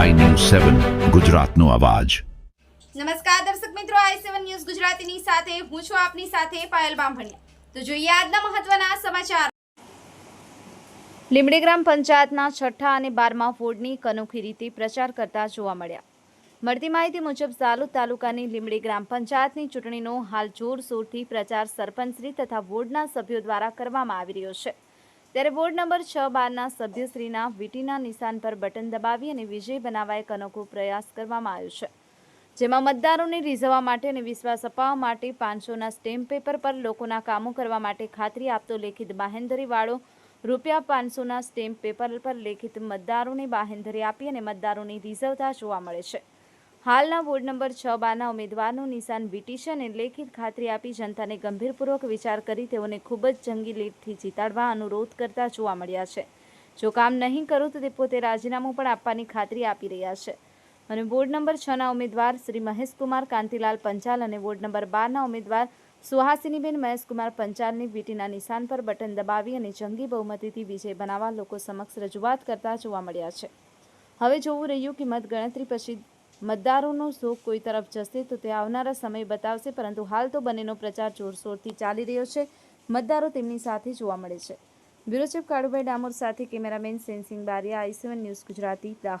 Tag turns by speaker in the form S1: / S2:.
S1: સેવન, ગુજરાતનો અવાજ.
S2: નમસ્કાર દર્શક મિત્રો, આઈ સેવન ન્યૂઝ ગુજરાતીની સાથે હું છું આપની સાથે પાયલ બામભણિયા. તો જોઈએ આજના મહત્વના સમાચાર. લીમડી ગ્રામ પંચાયતના છઠ્ઠા અને બારમા વોર્ડની કનોખી રીતે પ્રચાર કરતા જોવા મળ્યા. મળતી માહિતી મુજબ સાલુદ તાલુકાની લીમડી ગ્રામ પંચાયતની ચૂંટણીનો હાલ જોરશોરથી પ્રચાર સરપંચશ્રી તથા વોર્ડના સભ્યો દ્વારા કરવામાં આવી રહ્યો છે. ત્યારે વોર્ડ નંબર છ બારના સભ્યશ્રીના વીટીના નિશાન પર બટન દબાવી અને વિજય બનાવવા એક અનોખો પ્રયાસ કરવામાં આવ્યો છે. જેમાં મતદારોને રીઝવવા માટે અને વિશ્વાસ અપાવવા માટે પાંચસોના સ્ટેમ્પ પેપર પર લોકોના કામો કરવા માટે ખાતરી આપતો લેખિત બાહેંધરીવાળો રૂપિયા પાંચસોના સ્ટેમ્પ પેપર પર લેખિત મતદારોને બાહેંધરી આપી અને મતદારોને રીઝવતા જોવા મળે છે. હાલના વોર્ડ નંબર છ બારના ઉમેદવારનું નિશાન છે લેખિત ખાતરી આપી જનતાને ગંભીરપૂર્વક વિચાર કરી તેઓને ખૂબ જ જંગી લીડથી જીતાડવા અનુરોધ કરતા જોવા મળ્યા છે. જો કામ નહીં કરું તો તે પોતે રાજીનામું પણ આપવાની ખાતરી આપી રહ્યા છે. અને વોર્ડ નંબર છના ઉમેદવાર શ્રી મહેશકુમાર કાંતિલાલ પંચાલ અને વોર્ડ નંબર બારના ઉમેદવાર સુહાસિનીબેન મહેશકુમાર પંચાલની વીટીના નિશાન પર બટન દબાવી અને જંગી બહુમતીથી વિજય બનાવવા લોકો સમક્ષ રજૂઆત કરતા જોવા મળ્યા છે. હવે જોવું રહ્યું કે મતગણતરી પછી મતદારોનો શોખ કોઈ તરફ જશે તો તે આવનારા સમય બતાવશે, પરંતુ હાલ તો બંનેનો પ્રચાર જોરશોરથી ચાલી રહ્યો છે. મતદારો તેમની સાથે જોવા મળે છે. બ્યુરો કાળુભાઈ ડામોર સાથે cameraman Sensing Bariya IC one news Gujarati Dahod